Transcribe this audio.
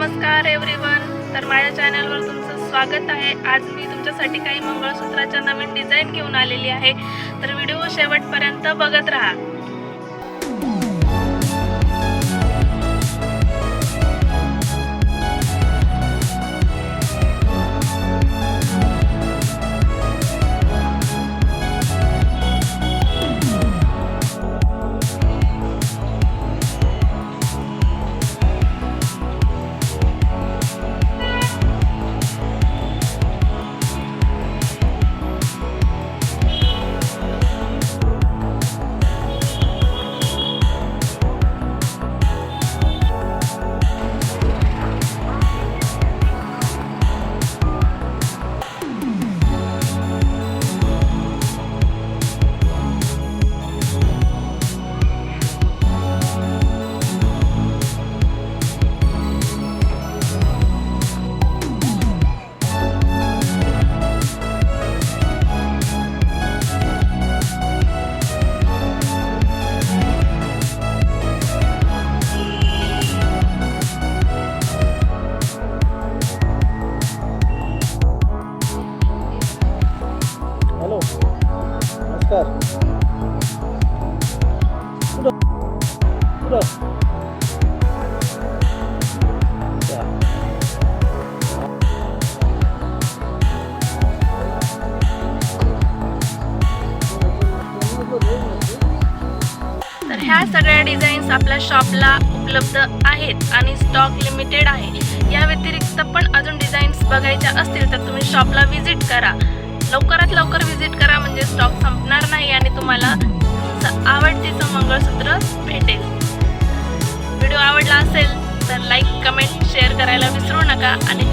नमस्कार एव्हरीवन तर माझ्या चॅनलवर तुमचं स्वागत आहे. आज मी तुमच्यासाठी काही मंगळसूत्राच्या नवीन डिझाईन घेऊन आलेली आहे. तर व्हिडिओ शेवटपर्यंत बघत राहा. हॅलो. नमस्कार. कुठं? कुठं? तर ह्या सगळ्या डिझाईन्स आपल्या शॉपला उपलब्ध आहेत आणि स्टॉक लिमिटेड आहे. या व्यतिरिक्त पण अजून डिझाईन्स बघायच्या असतील तर तुम्ही शॉपला व्हिजिट करा. लवकरात लवकर व्हिजिट करा म्हणजे स्टॉक संपणार नाही आणि तुम्हाला तुमचं आवडतीचं मंगळसूत्र भेटेल. व्हिडिओ आवडला असेल तर लाईक कमेंट शेअर करायला विसरू नका आणि